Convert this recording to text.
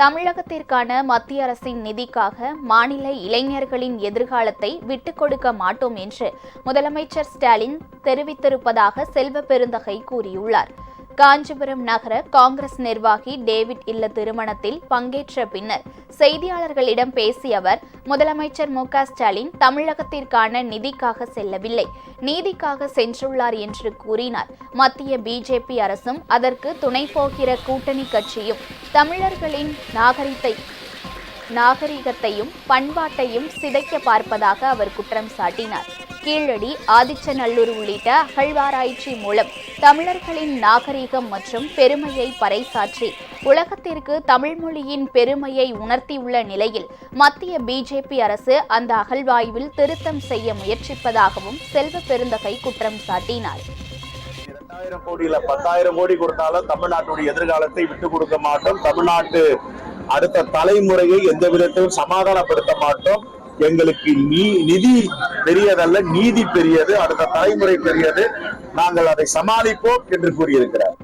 தமிழகத்திற்கான மத்திய அரசின் நிதிக்காக மாநில இளைஞர்களின் எதிர்காலத்தை விட்டுக் கொடுக்க மாட்டோம் என்று முதலமைச்சர் ஸ்டாலின் தெரிவித்திருப்பதாக செல்வ பெருந்தகை கூறியுள்ளார். காஞ்சிபுரம் நகர காங்கிரஸ் நிர்வாகி டேவிட் இல்ல திருமணத்தில் பங்கேற்ற பின்னர் செய்தியாளர்களிடம் பேசிய அவர் முதலமைச்சர் மு ஸ்டாலின் தமிழகத்திற்கான நிதிக்காக செல்லவில்லை நீதிக்காக சென்றுள்ளார் என்று கூறினார். மத்திய பிஜேபி அரசும் அதற்கு துணை போகிற கூட்டணி கட்சியும் தமிழர்களின் நாகரிகத்தை நாகரிகத்தையும் பண்பாட்டையும் சிதைக்க பார்ப்பதாக அவர் குற்றம் சாட்டினார். கீழடி ஆதிச்சநல்லூர் உள்ளிட்ட அகழ்வாராய்ச்சி மூலம் தமிழர்களின் நாகரிகம் மற்றும் பெருமையை பறைசாற்றி உலகத்திற்கு தமிழ் மொழியின் பெருமையை உணர்த்தியுள்ள நிலையில் மத்திய பிஜேபி அரசு அந்த அகழ்வாய்வில் திருத்தம் செய்ய முயற்சிப்பதாகவும் செல்வ பெருந்தகை குற்றம் சாட்டினார். இரண்டாயிரம் கோடியில பத்தாயிரம் கோடி கொடுத்தாலும் தமிழ்நாட்டுடைய எதிர்காலத்தை விட்டு கொடுக்க மாட்டோம். தமிழ்நாட்டு அடுத்த தலைமுறையை எந்த விதத்திலும் சமாதானப்படுத்த மாட்டோம். எங்களுக்கு நீ நிதி பெரியதல்ல நீதி பெரியது அடுத்த தலைமுறை பெரியது. நாங்கள் அதை சமாளிப்போம் என்று கூறியிருக்கிறார்.